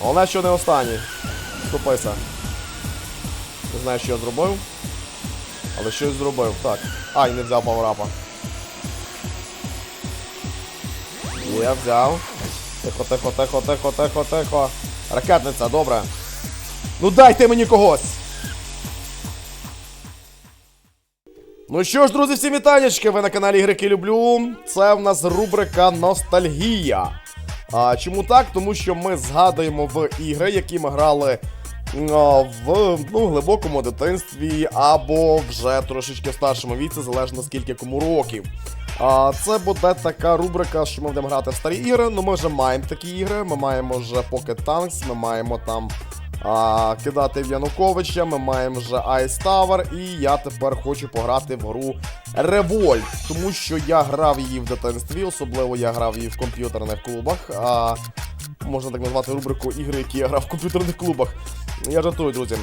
Головне, що не останній. Ступайся. Не знаю, що я зробив. Але щось зробив. Так. Ай, не взяв паверапа. Є, взяв. Тихо, тихо, тихо, тихо, тихо, тихо. Ракетниця, добре. Ну дайте мені когось. Ну що ж, друзі, всі вітанечки, ви на каналі Ігрики Люблю. Це в нас рубрика Ностальгія. А, чому так? Тому що ми згадуємо в ігри, які ми грали в ну, глибокому дитинстві або вже трошечки в старшому віці, залежно скільки кому років. А, це буде така рубрика, що ми будемо грати в старі ігри. Ну ми вже маємо такі ігри. Ми маємо вже Pocket Tanks, ми маємо там а, кидати в Януковича, ми маємо вже Ice Tower, і я тепер хочу пограти в гру Revolt, тому що я грав її в дитинстві, особливо я грав її в комп'ютерних клубах. А, можна так назвати рубрику ігри, які я грав в комп'ютерних клубах. Я жартую, друзі.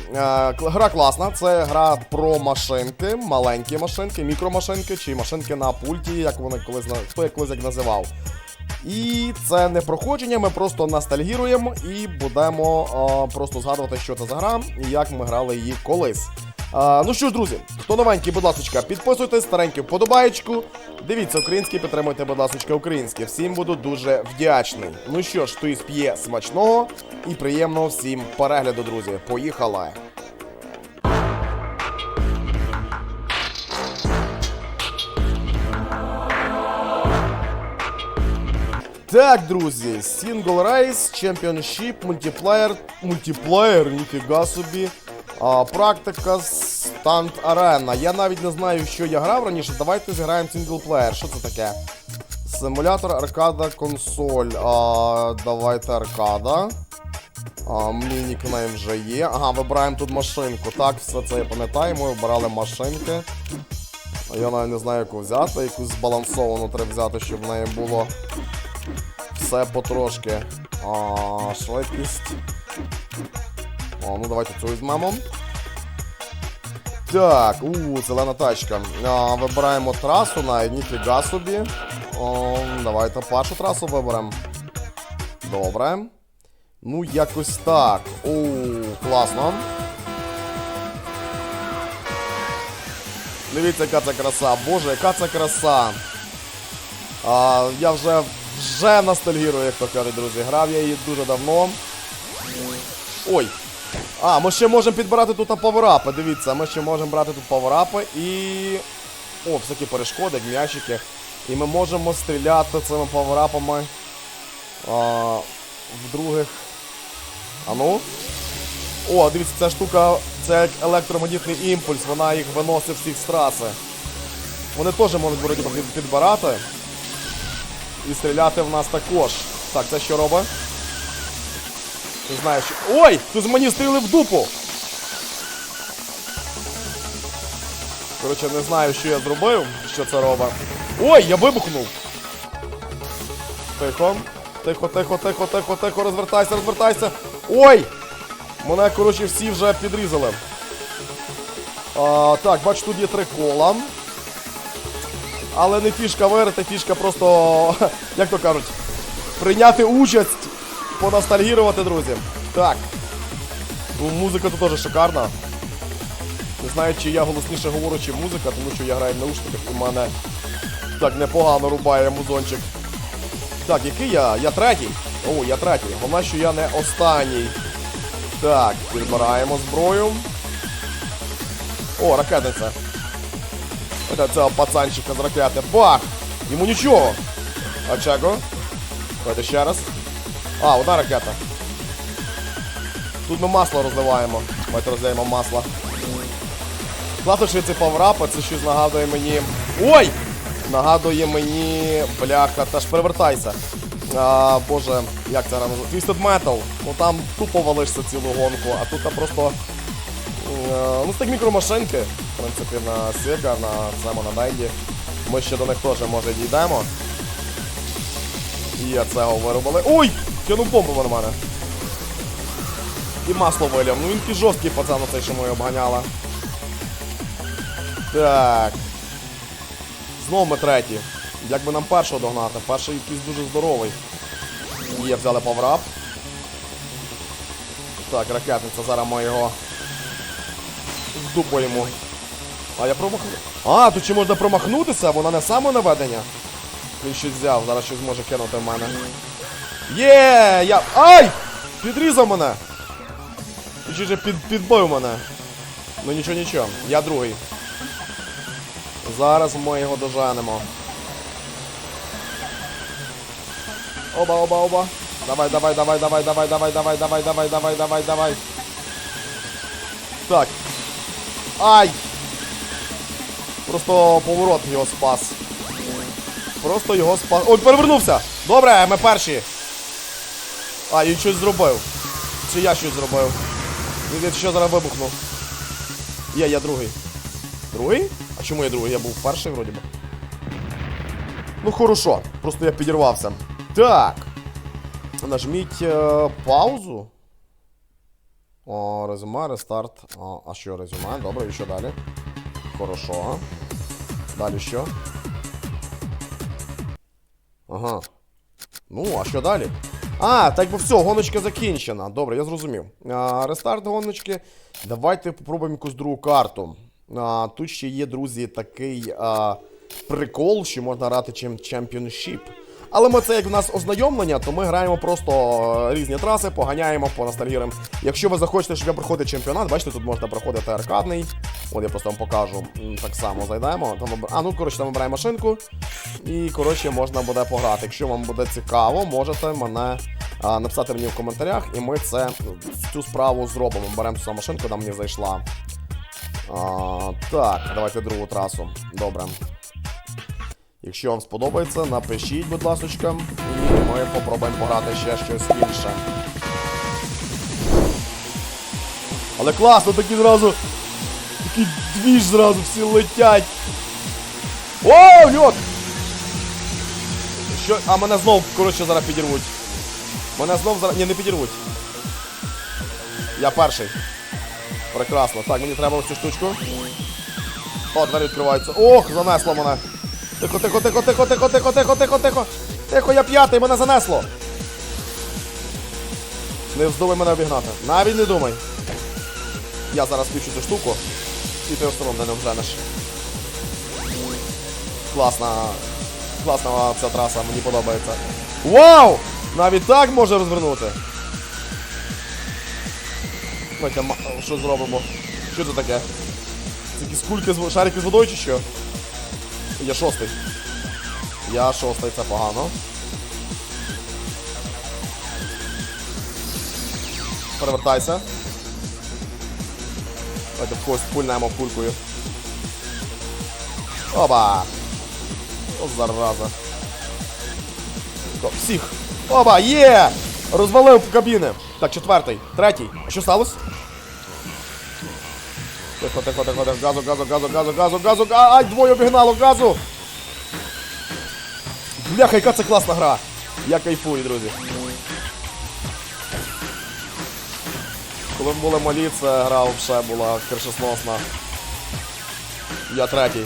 Гра класна. Це гра про машинки, маленькі машинки, мікромашинки чи машинки на пульті, як вони колись хто як колись як називав. І це не проходження, ми просто ностальгіруємо і будемо а, просто згадувати, що це за гра і як ми грали її колись. А, ну що ж, друзі, хто новенький, будь ласка, підписуйтесь, старенький вподобаєчку. Дивіться український, підтримуйте, будь ласка, українське. Всім буду дуже вдячний. Ну що ж, хто із п'є смачного і приємного всім перегляду, друзі. Поїхали! Так, друзі, Single Race, Championship, мультиплеєр, мультиплеєр, ніфіга собі. А, практика Stunt Arena. Я навіть не знаю, що я грав раніше. Давайте зіграємо синглплеєр. Що це таке? Симулятор аркада консоль. А, давайте аркада. А, мій нікнейм вже є. Ага, вибираємо тут машинку. Так, все це я пам'ятаю, ми вибирали машинки. Я навіть не знаю, яку взяти, якусь збалансовану треба взяти, щоб в неї було все потрошки. А, швидкість. О, ну давайте цю візьмемо. Так, у, зелена тачка. А, вибираємо трасу навіть, ніфіга собі. О, давайте першу трасу виберемо. Добре. Ну, якось так. О, класно. Дивіться, яка це краса. Боже, яка це краса. А, я вже вже ностальгірую, як то кажуть, друзі. Грав я її дуже давно. Ой. А, ми ще можемо підбирати тут паверапи. Дивіться, ми ще можемо брати тут паверапи і. О, всякі перешкоди, м'ячики. І ми можемо стріляти цими паверапами а, в других. А ну. О, дивіться, ця штука, це як електромагнітний імпульс, вона їх виносить всіх з траси. Вони теж можуть вроді підбирати. І стріляти в нас також. Так, це що робить? Не знаю, що. Ой! Тут мені стріли в дупу! Коротше, не знаю, що я зробив, що це робить. Ой, я вибухнув! Тихо. Тихо, тихо, тихо, тихо, тихо, розвертайся, розвертайся. Ой! Мене, коротше, всі вже підрізали. А, так, бачу, тут є три кола. Але не фішка виграти, фішка просто, як то кажуть, прийняти участь, поностальгірувати, друзі. Так. Ну, музика тут теж шикарна. Не знаю, чи я голосніше говорю, чи музика, тому що я граю в наушниках і мене так непогано рубає музончик. Так, який я? Я третій. О, я третій. Головне, що я не останній. Так, підбираємо зброю. О, ракетниця. Цього пацанчика з ракети. Бах! Йому нічого. А чого? Давайте ще раз. А, одна ракета. Тут ми масло розливаємо. Давайте розливаємо масло. Класно, що ці паврапи, це щось нагадує мені. Ой! Нагадує мені. Бляха, та ж перевертайся. А, Боже, як це рано Twisted Metal. Ну там тупо валишся цілу гонку, а тут просто. Е, Ну, це так мікромашинки, в принципі, на Sega, на цьому на Денді. Ми ще до них теж, може, дійдемо. І цього виробили. Ой! Кинув бомбу на мене. І масло вилів. Ну він такий жорсткий пацан оцей, що ми обганяли. Так. Знову ми треті. Як би нам першого догнати? Перший якийсь дуже здоровий. Є, взяли паврап. Так, ракетниця, зараз ми його вдупаємо. А я промахну. А, тут ще можна промахнутися, вона не самонаведення. Він щось взяв, зараз щось може кинути в мене. Є! Я. Ай! Підрізав мене! Чи же під, підбив мене. Ну нічого, нічого, я другий. Зараз ми його доженемо. Оба, оба, оба. Давай, давай, давай, давай, давай, давай, давай, давай, давай, давай, давай, давай. Так. Ай! Просто поворот його спас. Просто його спас. Ой, перевернувся! Добре, ми перші. А, він щось зробив. Чи я щось зробив? Він що зараз вибухнув. Є, я другий. Другий? А чому я другий? Я був перший вроді би. Ну хорошо, просто я підірвався. Так. Нажміть е, паузу. О, резюме, рестарт. О, а що резюме? Добре, і що далі? Хорошо. Далі що? Ага. Ну, а що далі? А, так бо все, гоночка закінчена. Добре, я зрозумів. А, рестарт гоночки. Давайте попробуємо якусь другу карту. А, тут ще є, друзі, такий а, прикол, що можна грати чим Championship. Але ми це як в нас ознайомлення, то ми граємо просто е, різні траси, поганяємо по ностальгірам. Якщо ви захочете, щоб я проходив чемпіонат, бачите, тут можна проходити аркадний. От я просто вам покажу. Так само зайдемо. Там, а ну коротше, там обираємо машинку. І коротше можна буде пограти. Якщо вам буде цікаво, можете мене а, написати мені в коментарях, і ми це цю справу зробимо. Беремо цю машинку, там мені зайшла. А, так, давайте другу трасу. Добре. Якщо вам сподобається, напишіть, будь ласочка, і ми попробуємо пограти ще щось інше. Але класно, такі зразу. Такий двіж зразу всі летять. О, льот! Що? А мене знов, коротше, зараз підірвуть. Мене знов зараз. Ні, не підірвуть. Я перший. Прекрасно. Так, мені треба ось цю штучку. О, двері відкриваються. Ох, занесло мене. Тихо, тихо, тихо, тихо, тихо, тихо, тихо, тихо, тихо. Тихо, я п'ятий, мене занесло. Не вздумай мене обігнати. Навіть не думай. Я зараз включу цю штуку. І ти все одно не вженеш. Класна. Класна ця траса, мені подобається. Вау! Навіть так може розвернути. Давайте, що зробимо? Що це таке? Це якісь кульки з шарики з водою чи що? Я шостий. Я шостий, це погано. Перевертайся. Давайте в когось пульнемо кулькою. Оба! О, зараза. Всіх! Оба! Є! Розвалив кабіни. Так, четвертий, третій. А що сталося? Тихо, тихо, тихо, тихо, газу, газу, газу, газу, газу, газу, ай, двоє обігнало, газу! Бляха, яка це класна гра! Я кайфую, друзі. Коли ми були малі, ця гра взагалі була кришесносна. Я третій.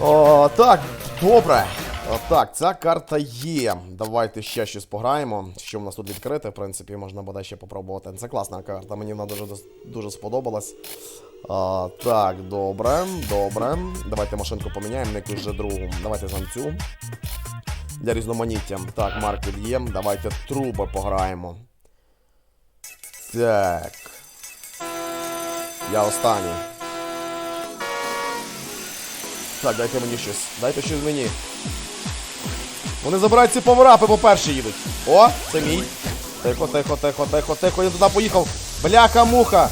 О, так, добре. О, так, ця карта є. Давайте ще щось пограємо. Що в нас тут відкрите, в принципі, можна буде ще попробувати. Це класна карта, мені вона дуже, дуже сподобалась. А, так, добре, добре. Давайте машинку поміняємо на якусь вже другу. Давайте за цю. Для різноманіття. Так, маркет є. Давайте труби пограємо. Так. Я останній. Так, дайте мені щось. Дайте щось мені. Вони забирають ці поворапи, по перші їдуть. О, це мій. Тихо, тихо, тихо, тихо, тихо, я туди поїхав. Бляха-муха.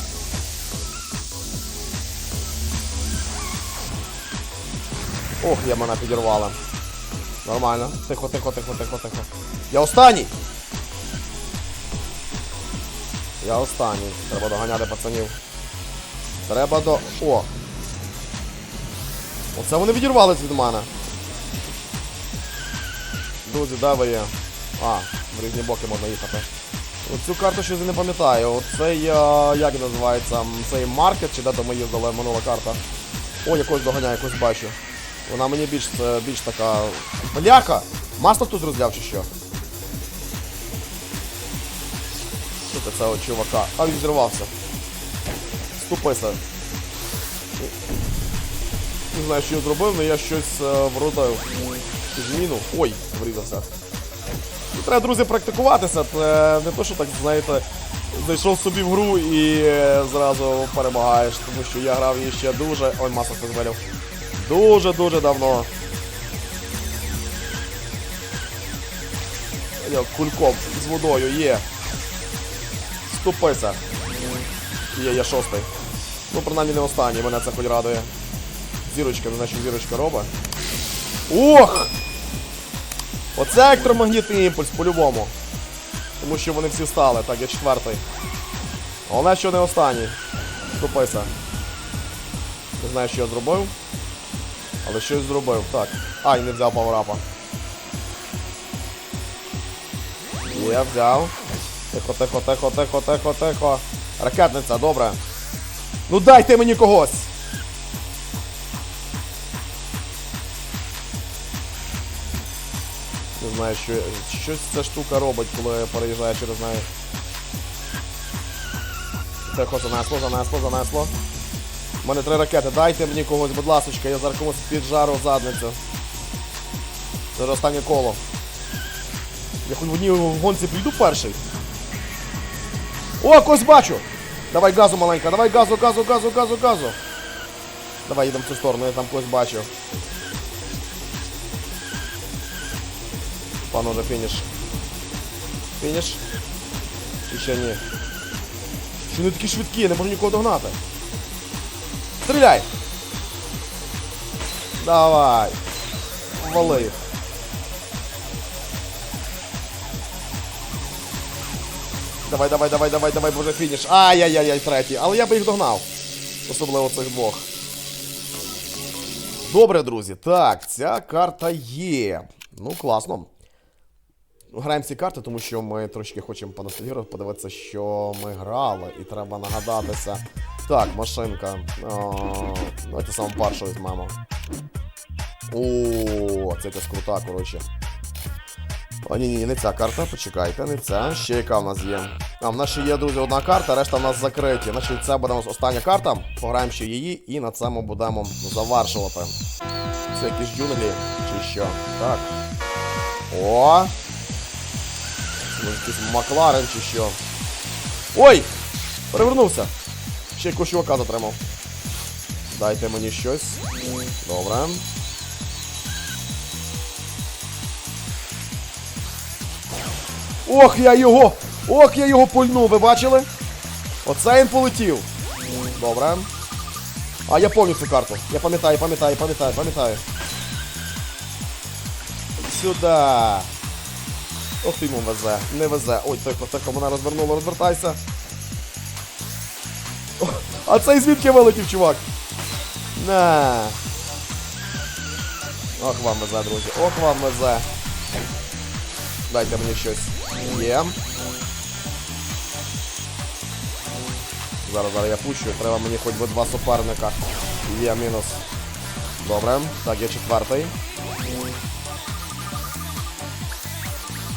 Ох, я мене підірвала. Нормально. Тихо, тихо, тихо, тихо, тихо. Я останній. Я останній. Треба доганяти пацанів. Треба до. О! Оце вони відірвались від мене. Друзі, де ви є? А, в різні боки можна їхати. Оцю карту щось не пам'ятаю. Оцей, як називається, цей маркет, чи де то ми їздили минула карта. О, якось доганяю, якось бачу. Вона мені більш, е, більш така. Бляха! Масло хтось розляв чи що? Що цього чувака. А він зірвався. Ступися. Не знаю, що я зробив, але я щось е, вродив. Зміну. Ой, врізався. Треба, друзі, практикуватися. Це не то, що так, знаєте, зайшов собі в гру і е, зразу перемагаєш, тому що я грав її ще дуже. Ой, маса фізмелів. Дуже-дуже давно. Кульком з водою є. Ступися. Є, я шостий. Ну, принаймні не останній, мене це хоч радує. Зірочка, не знаю, що зірочка робить. Ох! Оце електромагнітний імпульс по-любому. Тому що вони всі стали. Так, я четвертий. Головне, що не останній. Ступися. Не знаю, що я зробив. Але щось зробив. Так. Ай, не взяв паверапа. Я взяв. Тихо, тихо, тихо, тихо, тихо, тихо. Ракетниця, добре. Ну дайте мені когось! Не знаю, що щось ця штука робить, коли переїжджає через неї. Тихо, занесло, занесло, занесло. У мене три ракети. Дайте мені когось, будь ласочка, я зараз комусь піджару задницю. Це останнє коло. Я хоч в одній гонці прийду перший. О, когось бачу! Давай газу маленька, давай газу, газу, газу, газу, газу. Давай їдемо в цю сторону, я там когось бачу. Пан уже фініш. Фініш? Чи ще ні? Що вони такі швидкі, я не можу нікого догнати. Стріляй! Давай! Вали їх. Давай, давай, давай, давай, давай, боже, фініш. Ай-яй-яй, третій. Але я би їх догнав. Особливо цих двох. Добре, друзі. Так, ця карта є. Ну, класно. Граємо ці карти, тому що ми трошки хочемо поностальгірувати, подивитися, що ми грали, і треба нагадатися. Так, машинка. Давайте саме першу візьмемо. О, це якась крута, коротше. О, ні, ні, не ця карта, почекайте, не ця. Ще яка в нас є. А, в нас ще є, друзі, одна карта, решта в нас закриті. Значить, це буде у нас остання карта. Пограємо ще її і на цьому будемо завершувати. Це якісь джунглі чи що. Так. О! Якийсь Макларен чи що. Ой! Перевернувся! Ще якогось чувака затримав. Дайте мені щось. Добре. Ох, я його! Ох, я його пульнув, ви бачили? Оце він полетів. Добре. А, я пам'ятаю цю карту. Я пам'ятаю, пам'ятаю, пам'ятаю, пам'ятаю. Сюда. Ох йому везе, не везе. Ой, тихо, тихо, мене розвернуло, розвертайся. А цей звідки вилетів, чувак? На. Ох вам везе, друзі. Ох вам везе. Дайте мені щось. Є. Зараз, зараз я пущу. Треба мені хоч би два суперника. Є мінус. Добре. Так, я четвертий.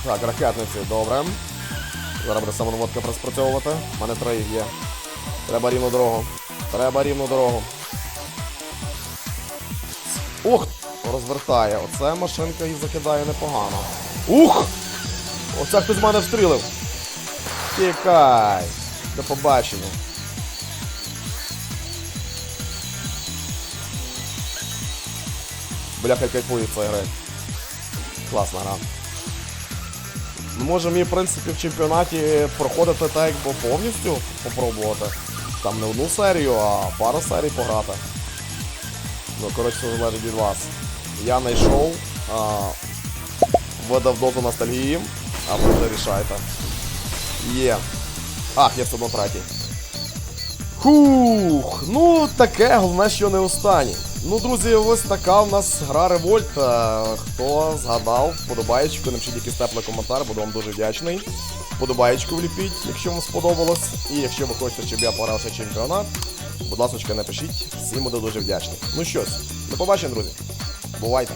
Так, ракетниці, добре. Зараз буде самонаводка розпрацьовувати. У мене три є. Треба рівну дорогу. Треба рівну дорогу. Ух! Розвертає. Оце машинка і закидає непогано. Ух! Оце хтось з мене встрілив. Тікай. До побачення. Бляха, кайфую цієї гри. Класна гра. Ми можемо її, в принципі, в чемпіонаті проходити так, якби повністю попробувати. Там не одну серію, а пару серій пограти. Ну, коротше, залежить від вас. Я знайшов, видав дозу ностальгії, а ви вже рішайте. Є. Ах, я все одно третій. Хух, ну таке, головне, що не останнє. Ну, друзі, ось така в нас гра Револьт. Хто згадав, подобаєчку, напишіть якийсь теплий коментар, буду вам дуже вдячний. Подобаєчку вліпіть, якщо вам сподобалось. І якщо ви хочете, щоб я порався чемпіонат, будь ласка, напишіть, всім буду дуже вдячний. Ну що до побачення, друзі. Бувайте!